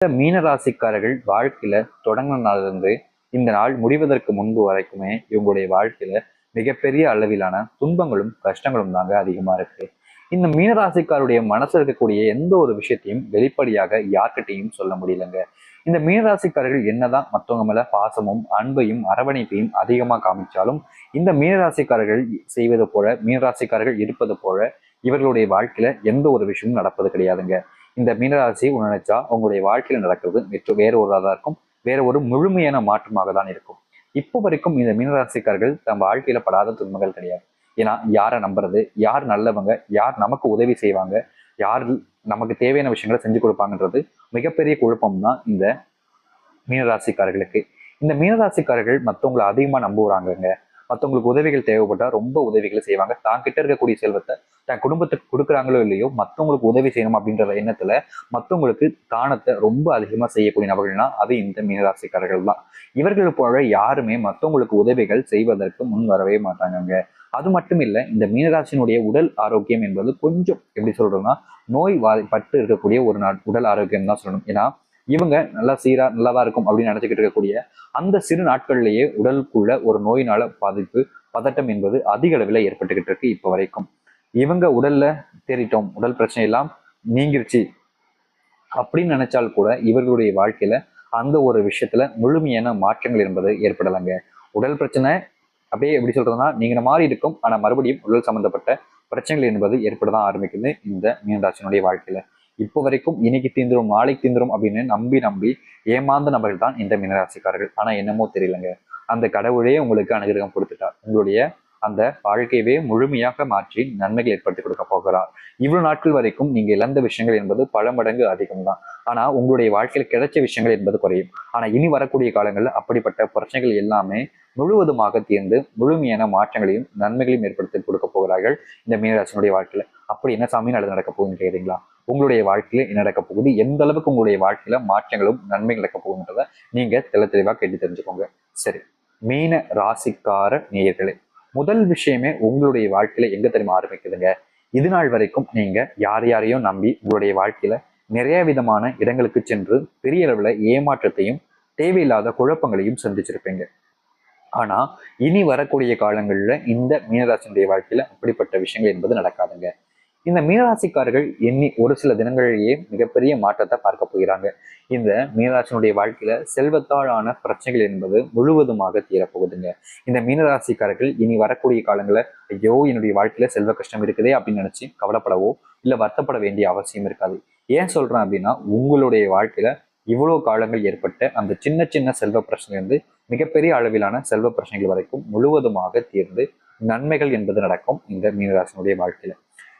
இந்த மீன ராசிக்காரர்கள் வாழ்க்கையில தொடங்கின நாளிலிருந்து இந்த நாள் முடிவதற்கு முன்பு வரைக்குமே இவங்களுடைய வாழ்க்கையில மிகப்பெரிய அளவிலான துன்பங்களும் கஷ்டங்களும் தாங்க அதிகமா இருக்கு. இந்த மீனராசிக்காருடைய மனசுல இருக்கக்கூடிய எந்த ஒரு விஷயத்தையும் வெளிப்படையாக யார்கிட்டையும் சொல்ல முடியலங்க. இந்த மீனராசிக்காரர்கள் என்னதான் மற்றவங்க மேல பாசமும் அன்பையும் அரவணைப்பையும் அதிகமா காமிச்சாலும் இந்த மீனராசிக்காரர்கள் செய்வது போல மீனராசிக்காரர்கள் இருப்பது போல இவர்களுடைய வாழ்க்கையில எந்த ஒரு விஷயமும் நடப்பது கிடையாதுங்க. இந்த மீனராசி நினைச்சா உங்களுடைய வாழ்க்கையில் நடக்கிறது வெற்று வேற ஒரு தான் இருக்கும். வேற ஒரு முழுமையான மாற்றமாக தான் இருக்கும். இப்போ வரைக்கும் இந்த மீனராசிக்காரர்கள் தம் வாழ்க்கையில படாத துன்பங்கள் கிடையாது. ஏன்னா யாரை நம்புறது யார் நல்லவங்க யார் நமக்கு உதவி செய்வாங்க யார் நமக்கு தேவையான விஷயங்களை செஞ்சு கொடுப்பாங்கன்றது மிகப்பெரிய குழப்பம் தான் இந்த மீனராசிக்காரர்களுக்கு. இந்த மீனராசிக்காரர்கள் மற்றவங்களை அதிகமாக நம்புறாங்கங்க. மற்றவங்களுக்கு உதவிகள் தேவைப்பட்டால் ரொம்ப உதவிகளை செய்வாங்க. தான் கிட்ட இருக்கக்கூடிய செல்வத்தை தன் குடும்பத்துக்கு கொடுக்குறாங்களோ இல்லையோ மற்றவங்களுக்கு உதவி செய்யணும் அப்படின்ற எண்ணத்துல மற்றவங்களுக்கு தானத்தை ரொம்ப அதிகமாக செய்யக்கூடிய நபர்கள்னா அது இந்த மீனராசிக்காரர்கள் தான். இவர்கள் போல யாருமே மற்றவங்களுக்கு உதவிகள் செய்வதற்கு முன் வரவே மாட்டாங்க அது மட்டும் இல்லை இந்த மீனராசினுடைய உடல் ஆரோக்கியம் என்பது கொஞ்சம் எப்படி சொல்றோம்னா நோய் பட்டு இருக்கக்கூடிய ஒரு நாள் உடல் ஆரோக்கியம் தான் சொல்லணும். ஏன்னா இவங்க நல்லா சீரா நல்லாதான் இருக்கும் அப்படின்னு நினைச்சுக்கிட்டு இருக்கக்கூடிய அந்த சிறு நாட்கள்லேயே உடலுக்குள்ள ஒரு நோயினால பாதிப்பு பதட்டம் என்பது அதிக அளவில் ஏற்பட்டுக்கிட்டு இருக்கு இப்போ வரைக்கும். இவங்க உடல்ல தேறிட்டோம் உடல் பிரச்சனை எல்லாம் நீங்கிருச்சு அப்படின்னு நினைச்சால் கூட இவர்களுடைய வாழ்க்கையில அந்த ஒரு விஷயத்துல முழுமையான மாற்றங்கள் என்பது ஏற்படலைங்க. உடல் பிரச்சனை அப்படியே எப்படி சொல்றதுன்னா நீங்க மாறி இருக்கும். ஆனா மறுபடியும் உடல் சம்பந்தப்பட்ட பிரச்சனைகள் என்பது ஏற்படதான் ஆரம்பிக்குது இந்த மீனராசினுடைய வாழ்க்கையில. இப்போ வரைக்கும் இன்னைக்கு தீந்துரும் நாளைக்கு தீந்துரும் அப்படின்னு நம்பி நம்பி ஏமாந்த நபர்கள் தான் இந்த மீனராசிக்காரர்கள். ஆனா என்னமோ தெரியலங்க. அந்த கடவுளே உங்களுக்கு அனுகிரகம் கொடுத்துட்டார். உங்களுடைய அந்த வாழ்க்கையவே முழுமையாக மாற்றி நன்மைகள் ஏற்படுத்தி கொடுக்க போகிறார். இவ்வளவு நாட்கள் வரைக்கும் நீங்க இழந்த விஷயங்கள் என்பது பல மடங்கு அதிகம் தான் ஆனா உங்களுடைய வாழ்க்கையில கிடைச்ச விஷயங்கள் என்பது குறையும். ஆனா இனி வரக்கூடிய காலங்களில் அப்படிப்பட்ட பிரச்சனைகள் எல்லாமே முழுவதுமாக தீர்ந்து முழுமையான மாற்றங்களையும் நன்மைகளையும் ஏற்படுத்தி கொடுக்க போகிறார்கள் இந்த மீனராசினுடைய வாழ்க்கையில. அப்படி என்ன சாமி நல்லது நடக்க போகுதுன்னு கேட்குறீங்களா உங்களுடைய வாழ்க்கையில என்ன நடக்க போகுது. எந்த அளவுக்கு உங்களுடைய வாழ்க்கையில மாற்றங்களும் நன்மைகள் நடக்க போகுன்றத நீங்க தெல தெளிவா கேட்டு தெரிஞ்சுக்கோங்க. சரி. மீன ராசிக்கார நேயர்களே முதல் விஷயமே உங்களுடைய வாழ்க்கையில எங்க தெரியுமா ஆரம்பிக்குதுங்க? இது நாள் வரைக்கும் நீங்க யார் யாரையும் நம்பி உங்களுடைய வாழ்க்கையில நிறைய விதமான இடங்களுக்கு சென்று பெரிய அளவுல ஏமாற்றத்தையும் தேவையில்லாத குழப்பங்களையும் சந்திச்சிருப்பீங்க. ஆனா இனி வரக்கூடிய காலங்களில் இந்த மீனராசினுடைய வாழ்க்கையில அப்படிப்பட்ட விஷயங்கள் என்பது நடக்காதுங்க. இந்த மீனராசிக்காரர்கள் எண்ணி ஒரு சில தினங்களிலேயே மிகப்பெரிய மாற்றத்தை பார்க்க போகிறாங்க. இந்த மீனராசினுடைய வாழ்க்கையில செல்வத்தாலான பிரச்சனைகள் என்பது முழுவதுமாக தீரப்போகுதுங்க. இந்த மீனராசிக்காரர்கள் இனி வரக்கூடிய காலங்களில் ஐயோ என்னுடைய வாழ்க்கையில செல்வ கஷ்டம் இருக்குதே அப்படின்னு நினைச்சு கவலைப்படவோ இல்ல வருத்தப்பட வேண்டிய அவசியம் இருக்காது. ஏன் சொல்றேன் அப்படின்னா உங்களுடைய வாழ்க்கையில இவ்வளவு காலங்கள் ஏற்பட்ட அந்த சின்ன சின்ன செல்வ பிரச்சனை வந்து மிகப்பெரிய அளவிலான செல்வ பிரச்சனைகள் வரைக்கும் முழுவதுமாக தீர்ந்து நன்மைகள் என்பது நடக்கும் இந்த மீனராசினுடைய வாழ்க்கையில.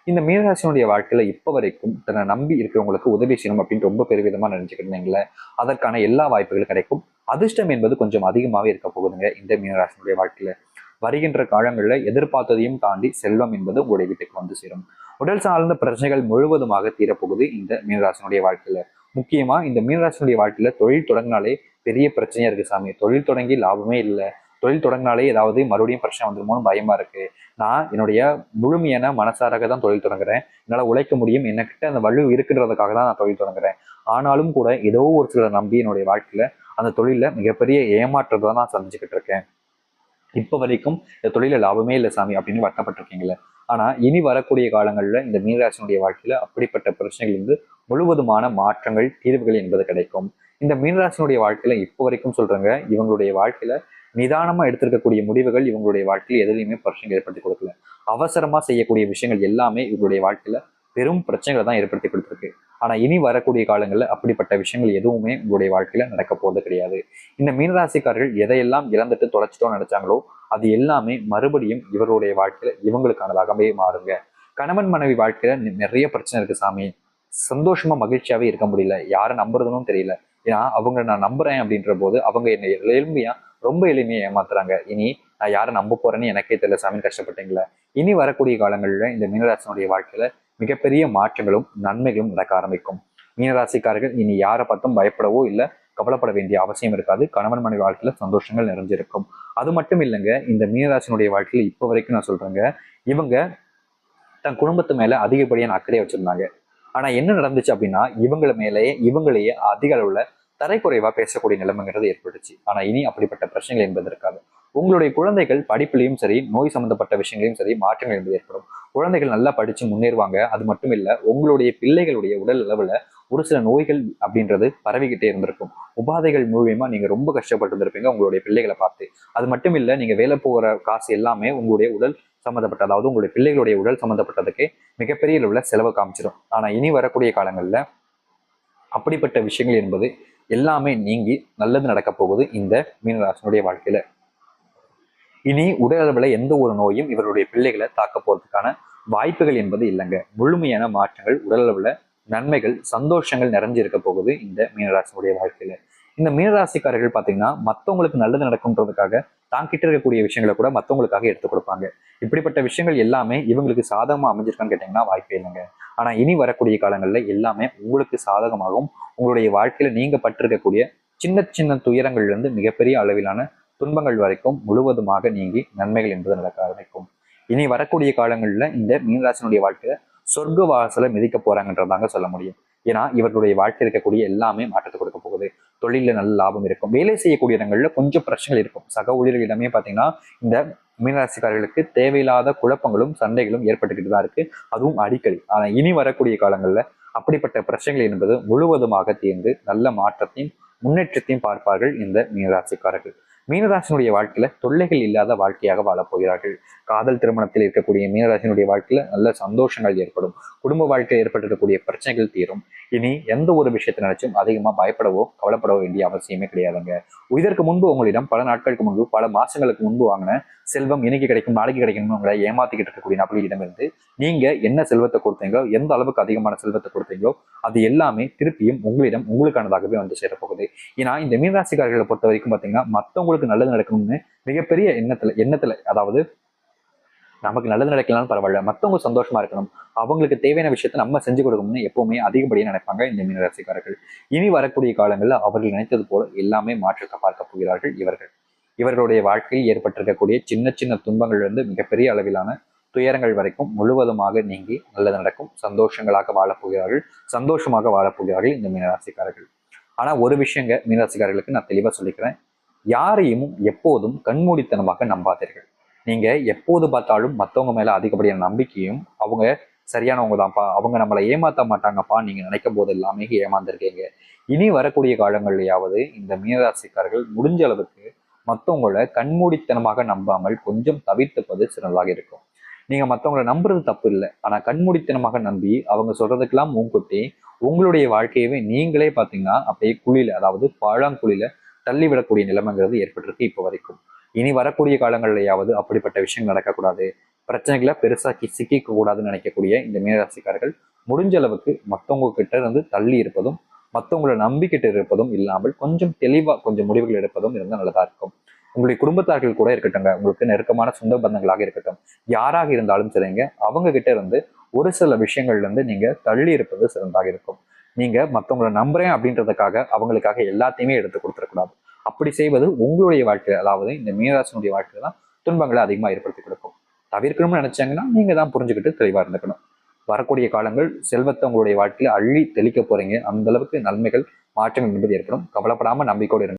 இந்த மீனராசினுடைய வாழ்க்கையில இப்ப வரைக்கும் தன்னை நம்பி இருக்கிறவங்களுக்கு உதவி செய்யணும் அப்படின்னு ரொம்ப பெருவிதமா நினைச்சுக்கிட்டு அதற்கான எல்லா வாய்ப்புகளும் கிடைக்கும். அதிர்ஷ்டம் என்பது கொஞ்சம் அதிகமாகவே இருக்க போகுதுங்க இந்த மீனராசினுடைய வாழ்க்கையில. வருகின்ற காலங்களில் எதிர்பார்த்ததையும் தாண்டி செல்வம் என்பது உங்களுடைய வீட்டுக்கு வந்து சேரும். உடல் சார்ந்த பிரச்சனைகள் முழுவதுமாக தீரப்போகுது இந்த மீனராசினுடைய வாழ்க்கையில. முக்கியமா இந்த மீனராசினுடைய வாழ்க்கையில தொழில் தொடங்கினாலே பெரிய பிரச்சனையா இருக்கு சாமி. தொழில் தொடங்கி லாபமே இல்லை. தொழில் தொடங்கினாலே ஏதாவது மறுபடியும் பிரச்சனை வந்துருமோன்னு பயமா இருக்கு. நான் என்னுடைய முழுமையான மனசாராக தான் தொழில் தொடங்குறேன். என்னால் உழைக்க முடியும். என்னக்கிட்ட அந்த வலு இருக்குன்றதுக்காக தான் நான் தொழில் தொடங்குறேன். ஆனாலும் கூட ஏதோ ஒரு சிலரை நம்பி என்னுடைய வாழ்க்கையில அந்த தொழில மிகப்பெரிய ஏமாற்றத்தை தான் நான் சந்திச்சுக்கிட்டு இருக்கேன். இப்போ வரைக்கும் இந்த தொழில லாபமே இல்லை சாமி அப்படின்னு வட்டப்பட்டிருக்கீங்களே ஆனால் இனி வரக்கூடிய காலங்களில் இந்த மீனராசினுடைய வாழ்க்கையில் அப்படிப்பட்ட பிரச்சனைகள் இருந்து முழுவதுமான மாற்றங்கள் தீர்வுகள் என்பது கிடைக்கும். இந்த மீனராசினுடைய வாழ்க்கையில் இப்போ வரைக்கும் சொல்கிறேங்க இவங்களுடைய வாழ்க்கையில் நிதானமாக எடுத்திருக்கக்கூடிய முடிவுகள் இவங்களுடைய வாழ்க்கையில் எதுலையுமே பிரச்சனை ஏற்படுத்தி கொடுக்கல. அவசரமா செய்யக்கூடிய விஷயங்கள் எல்லாமே இவங்களுடைய வாழ்க்கையில பெரும் பிரச்சனைகளை தான் ஏற்படுத்தி கொடுத்துருக்கு. ஆனா இனி வரக்கூடிய காலங்களில் அப்படிப்பட்ட விஷயங்கள் எதுவுமே உங்களுடைய வாழ்க்கையில் நடக்க போகிறது கிடையாது. இந்த மீனராசிக்காரர்கள் எதையெல்லாம் இழந்துட்டு தொலைச்சிட்டோம் நினைச்சாங்களோ அது எல்லாமே மறுபடியும் இவருடைய வாழ்க்கையில இவங்களுக்கானதாகவே மாறுங்க. கணவன் மனைவி வாழ்க்கையில நிறைய பிரச்சனை இருக்கு சாமி. சந்தோஷமா மகிழ்ச்சியாவே இருக்க முடியல. யாரை நம்புறதுன்னு தெரியல. ஏன்னா அவங்க நான் நம்புறேன் அப்படின்ற போது அவங்க என்னை எளிமையாக ரொம்ப எளிமையை ஏமாத்துறாங்க. இனி நான் யாரை நம்ப போறேன்னு எனக்கே தெரியல சாமி கஷ்டப்பட்டீங்களா? இனி வரக்கூடிய காலங்களில் இந்த மீனராசினுடைய வாழ்க்கையில மிகப்பெரிய மாற்றங்களும் நன்மைகளும் நடக்க ஆரம்பிக்கும். மீனராசிக்காரர்கள் இனி யாரை பார்த்தும் பயப்படவோ இல்லை கவலைப்பட வேண்டிய அவசியம் இருக்காது. கணவன் மனைவி வாழ்க்கையில சந்தோஷங்கள் நிறைஞ்சிருக்கும். அது மட்டும் இல்லைங்க இந்த மீனராசினுடைய வாழ்க்கையில இப்போ வரைக்கும் நான் சொல்றேங்க இவங்க தன் குடும்பத்து மேல அதிகப்படியான அக்கறையை வச்சிருந்தாங்க. ஆனா என்ன நடந்துச்சு அப்படின்னா இவங்கள மேலேயே இவங்களையே அதிக அளவுல தரைக்குறைவாக பேசக்கூடிய நிலைமைங்கிறது ஏற்பட்டுச்சு. ஆனால் இனி அப்படிப்பட்ட பிரச்சனைகள் என்பது இருக்காது உங்களுடைய குழந்தைகள் படிப்புலையும் சரி நோய் சம்பந்தப்பட்ட விஷயங்களையும் சரி மாற்றங்கள் என்பது ஏற்படும். குழந்தைகள் நல்லா படித்து முன்னேறுவாங்க. அது மட்டும் இல்லை உங்களுடைய பிள்ளைகளுடைய உடல் அளவில் ஒரு சில நோய்கள் அப்படின்றது பரவிக்கிட்டே இருந்திருக்கும். உபாதைகள் மூலியமா நீங்க ரொம்ப கஷ்டப்பட்டு இருந்திருப்பீங்க உங்களுடைய பிள்ளைகளை பார்த்து. அது மட்டும் இல்லை நீங்க வேலை போகிற காசு எல்லாமே உங்களுடைய உடல் சம்மந்தப்பட்ட அதாவது உங்களுடைய பிள்ளைகளுடைய உடல் சம்மந்தப்பட்டதுக்கு மிகப்பெரிய அளவில் செலவு காமிச்சிடும் ஆனால் இனி வரக்கூடிய காலங்களில் அப்படிப்பட்ட விஷயங்கள் என்பது எல்லாமே நீங்கி நல்லது நடக்கப் போகுது இந்த மீனராசனுடைய வாழ்க்கையில. இனி உடல் அளவில் எந்த ஒரு நோயும் இவருடைய பிள்ளைகளை தாக்க போறதுக்கான வாய்ப்புகள் என்பது இல்லைங்க. முழுமையான மாற்றங்கள் உடல் அளவில் நன்மைகள் சந்தோஷங்கள் நிறைஞ்சிருக்க போகுது இந்த மீனராசினுடைய வாழ்க்கையில. இந்த மீனராசிக்காரர்கள் பார்த்தீங்கன்னா மற்றவங்களுக்கு நல்லது நடக்கும்ன்றதுக்காக தான் கிட்ட இருக்கக்கூடிய விஷயங்களை கூட மற்றவங்களுக்காக எடுத்து கொடுப்பாங்க. இப்படிப்பட்ட விஷயங்கள் எல்லாமே இவங்களுக்கு சாதகமாக அமைஞ்சிருக்கான்னு கேட்டிங்கன்னா வாய்ப்பே இல்லைங்க. ஆனால் இனி வரக்கூடிய காலங்களில் எல்லாமே உங்களுக்கு சாதகமாகவும் உங்களுடைய வாழ்க்கையில நீங்க பட்டிருக்கக்கூடிய சின்ன சின்ன துயரங்கள்ல இருந்து மிகப்பெரிய அளவிலான துன்பங்கள் வரைக்கும் முழுவதுமாக நீங்கி நன்மைகள் என்பது நடக்க ஆரம்பிக்கும். இனி வரக்கூடிய காலங்களில் இந்த மீனராசினுடைய வாழ்க்கையில சொர்க்க வாசலை மிதிக்க போறாங்கன்றதாங்க சொல்ல முடியும். ஏன்னா இவர்களுடைய வாழ்க்கை இருக்கக்கூடிய எல்லாமே மாற்றத்தை கொடுக்க போகுது. தொழில நல்ல லாபம் இருக்கும். வேலை செய்யக்கூடிய இடங்கள்ல கொஞ்சம் பிரச்சனைகள் இருக்கும். சக ஊழியர்களிடமே பார்த்தீங்கன்னா இந்த மீனராசிக்காரர்களுக்கு தேவையில்லாத குழப்பங்களும் சண்டைகளும் ஏற்பட்டுக்கிட்டு தான் இருக்கு. அதுவும் அடிக்கடி. ஆனால் இனி வரக்கூடிய காலங்களில் அப்படிப்பட்ட பிரச்சனைகள் என்பது முழுவதுமாக தீர்ந்து நல்ல மாற்றத்தையும் முன்னேற்றத்தையும் பார்ப்பார்கள் இந்த மீனராசிக்காரர்கள். மீனராசினுடைய வாழ்க்கையில தொல்லைகள் இல்லாத வாழ்க்கையாக வாழப்போகிறார்கள் காதல் திருமணத்தில் இருக்கக்கூடிய மீனராசினுடைய வாழ்க்கையில நல்ல சந்தோஷங்கள் ஏற்படும். குடும்ப வாழ்க்கையில் ஏற்பட்டிருக்கக்கூடிய பிரச்சனைகள் தீரும். இனி எந்த ஒரு விஷயத்தை நினைச்சும் அதிகமா பயப்படவோ கவலைப்படவோ வேண்டிய அவசியமே கிடையாதுங்க. இதற்கு முன்பு உங்களிடம் பல நாட்களுக்கு முன்பு பல மாசங்களுக்கு முன்பு வாங்கின செல்வம் இன்னைக்கு கிடைக்கும் நாளைக்கு கிடைக்கும்னு உங்களை ஏமாத்திக்கிட்டு இருக்கக்கூடிய நபர்களிடம் இருந்து நீங்க என்ன செல்வத்தை கொடுத்தீங்களோ எந்த அளவுக்கு அதிகமான செல்வத்தை கொடுத்தீங்களோ அது எல்லாமே திருப்பியும் உங்களிடம் உங்களுக்கானதாகவே வந்து சேரப்போகுது. ஏன்னா இந்த மீனராசிக்காரர்களை பொறுத்த வரைக்கும் பாத்தீங்கன்னா மத்தவங்களுக்கு நல்லது நடக்கணும்னு மிகப்பெரிய எண்ணத்துல எண்ணத்துல அதாவது நமக்கு நல்லது நடக்கலாம்னு பரவாயில்ல மத்தவங்க சந்தோஷமா இருக்கணும் அவங்களுக்கு தேவையான விஷயத்த நம்ம செஞ்சு கொடுக்கணும்னு எப்பவுமே அதிகப்படியாக நினைப்பாங்க இந்த மீனராசிக்காரர்கள். இனி வரக்கூடிய காலங்களில் அவர்கள் நினைத்தது போல எல்லாமே மாற்றத்தை பார்க்க போகிறார்கள் இவர்கள். இவர்களுடைய வாழ்க்கையில் ஏற்பட்டிருக்கக்கூடிய சின்ன சின்ன துன்பங்கள் இருந்து மிகப்பெரிய அளவிலான துயரங்கள் வரைக்கும் முழுவதுமாக நீங்கி நல்லது நடக்கும் சந்தோஷங்களாக வாழப்போகிறார்கள் சந்தோஷமாக வாழப்போகிறார்கள் இந்த மீனராசிக்காரர்கள். ஆனா ஒரு விஷயங்க மீனராசிக்காரர்களுக்கு நான் தெளிவா சொல்லிக்கிறேன். யாரையும் எப்போதும் கண்மூடித்தனமாக நம்பாதீர்கள். நீங்க எப்போது பார்த்தாலும் மற்றவங்க மேல அதிகப்படியான நம்பிக்கையும் அவங்க சரியானவங்க தான்ப்பா அவங்க நம்மளை ஏமாத்த மாட்டாங்கப்பா நீங்க நினைக்கும் போது எல்லாமே ஏமாந்துருக்கீங்க. இனி வரக்கூடிய காலங்கள்லயாவது இந்த மீனராசிக்காரர்கள் முடிஞ்ச அளவுக்கு மற்றவங்கள கண்மூடித்தனமாக நம்பாமல் கொஞ்சம் தவிர்த்துப்பது சிறந்ததாக இருக்கும். நீங்க மற்றவங்கள நம்புறது தப்பு இல்லை. ஆனா கண்மூடித்தனமாக நம்பி அவங்க சொல்றதுக்கெல்லாம் மூங்குட்டி உங்களுடைய வாழ்க்கையவே நீங்களே பார்த்தீங்கன்னா அப்படியே குழியில அதாவது பழாங்குழியில தள்ளிவிடக்கூடிய நிலைமைங்கிறது ஏற்பட்டிருக்கு இப்போ வரைக்கும். இனி வரக்கூடிய காலங்களிலேயாவது அப்படிப்பட்ட விஷயம் நடக்கக்கூடாது. பிரச்சனைகளை பெருசாக்கி சிக்கிக்க கூடாதுன்னு நினைக்கக்கூடிய இந்த மீனராசிக்காரர்கள் முடிஞ்ச அளவுக்கு மற்றவங்க கிட்ட இருந்து தள்ளி இருப்பதும் மற்றவங்கள நம்பிக்கிட்டு இருப்பதும் இல்லாமல் கொஞ்சம் தெளிவா கொஞ்சம் முடிவுகள் எடுப்பதும் இருந்தால் நல்லதாக இருக்கும். உங்களுடைய குடும்பத்தார்கள் கூட இருக்கட்டும்ங்க. உங்களுக்கு நெருக்கமான சொந்த பந்தங்களாக இருக்கட்டும். யாராக இருந்தாலும் சரிங்க. அவங்க கிட்ட இருந்து ஒரு சில விஷயங்கள்ல இருந்து நீங்க தள்ளி இருப்பது சிறந்தாக இருக்கும். நீங்க மற்றவங்களை நம்புறேன் அப்படின்றதுக்காக அவங்களுக்காக எல்லாத்தையுமே எடுத்து கொடுத்துடக்கூடாது. அப்படி செய்வது உங்களுடைய வாழ்க்கை அதாவது இந்த மீனராசனுடைய வாழ்க்கையில தான் துன்பங்களை அதிகமாக ஏற்படுத்தி கொடுக்கும். தவிர்க்கணும்னு நினைச்சாங்கன்னா நீங்க தான் புரிஞ்சுக்கிட்டு தெளிவா இருந்துக்கணும். வரக்கூடிய காலங்கள் செல்வத்தை உங்களுடைய வாழ்க்கையில அள்ளி தெளிக்க போறீங்க. அந்த அளவுக்கு நன்மைகள் மாற்றங்கள் என்பது ஏற்படும். கவலைப்படாம நம்பிக்கையோடு இருங்க.